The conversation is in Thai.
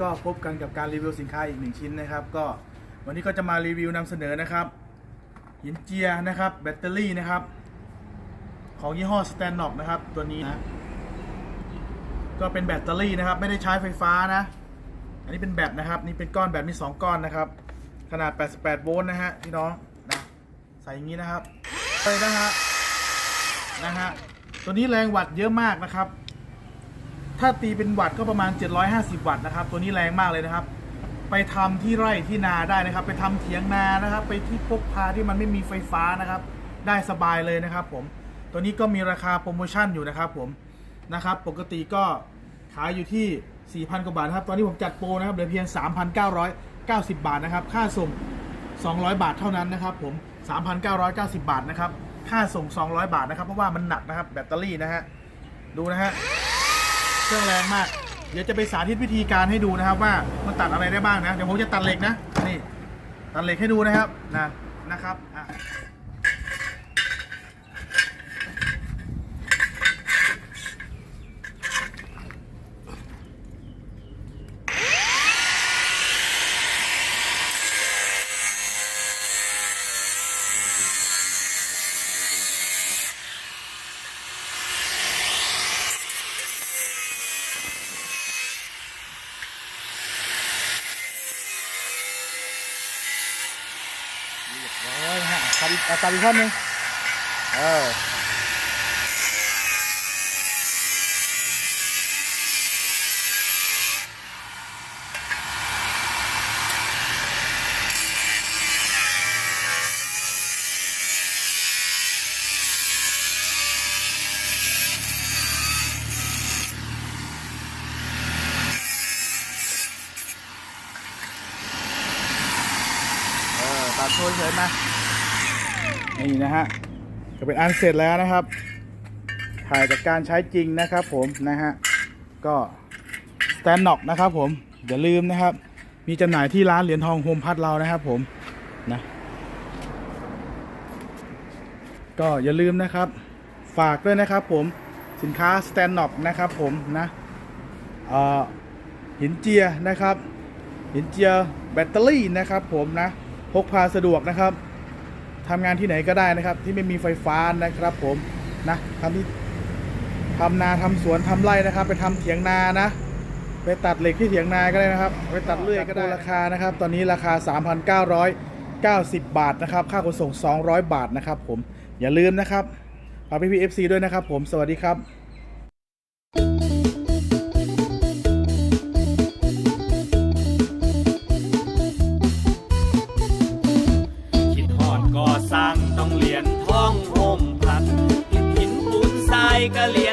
ก็พบกันกับการรีวิวสินค้าอีกหนึ่งชิ้นนะครับ ก็วันนี้ก็จะมารีวิวนำเสนอนะครับ หินเจียนะครับ แบตเตอรี่นะครับ ของยี่ห้อสแตนนอกนะครับ ตัวนี้นะก็เป็นแบตเตอรี่นะครับ ไม่ได้ใช้ไฟฟ้านะ อันนี้เป็นแบตนะครับ นี่เป็นก้อนแบตมี 2 ก้อนนะครับ ขนาด 88 โวลต์นะฮะพี่น้องนะใส่อย่างนี้นะครับไปนะฮะนะฮะตัวนี้แรงวัตต์เยอะมากนะครับ ถ้าตีเป็นวัตต์ก็ประมาณ 750 วัตต์นะครับ ตัวนี้แรงมากเลยนะครับ ไปทำที่ไร่ที่นาได้นะครับ ไปทำเถียงนานะครับ ไปที่พกพาที่มันไม่มีไฟฟ้านะครับ ได้สบายเลยนะครับ ผม ตัวนี้ก็มีราคาโปรโมชั่นอยู่นะครับ ผมนะครับ ปกติก็ขายอยู่ที่ 4,000 กว่าบาทครับ ตอนนี้ผมจัดโปรนะครับเหลือเพียง 3,990 บาทนะครับ ค่าส่ง 200 บาทเท่านั้นนะครับ ผม 3,990 บาทนะครับ ค่าส่ง 200 บาทนะครับ เพราะว่ามันหนักนะครับ แบตเตอรี่นะฮะ ดูนะฮะ เครื่องแรงมาก เดี๋ยวจะไปสาธิตวิธีการให้ดูนะครับว่ามันตัดอะไรได้บ้างนะ เดี๋ยวผมจะตัดเหล็กนะ นี่ ตัดเหล็กให้ดูนะครับ นะ นะครับ อะ เรียบร้อยฮะตัดอีกตัดอีกท่อนหนึงเออ โชว์เฉยมานี่นะฮะก็เป็นอันเสร็จแล้วนะครับ ถ่ายจากการใช้จริงนะครับ ผมนะฮะก็สแตนน็อกนะครับ ผมอย่าลืมนะครับ มีจำหน่ายที่ร้านเหรียญทองโฮมพัทเรานะครับ ผมนะก็อย่าลืมนะครับ ฝากด้วยนะครับ ผมสินค้าสแตนน็อกนะครับ ผมนะเอ่อหินเจียนะครับ หินเจียแบตเตอรี่นะครับ ผมนะ พกพาสะดวกนะครับทำงานที่ไหนก็ได้นะครับ ที่ไม่มีไฟฟ้านะครับ ผมนะทำที่ทำนาทำสวนทำไร่นะครับ ไปทำเถียงนานะ ไปตัดเหล็กที่เถียงนาก็ได้นะครับ ไปตัดเลื่อยก็ได้ราคานะครับ ตอนนี้ราคา 3,990 บาทนะครับ ค่าขนส่ง 200 บาทนะครับ ผมอย่าลืมนะครับฝากพี่พีเอฟซีด้วยนะครับ ผมสวัสดีครับ อ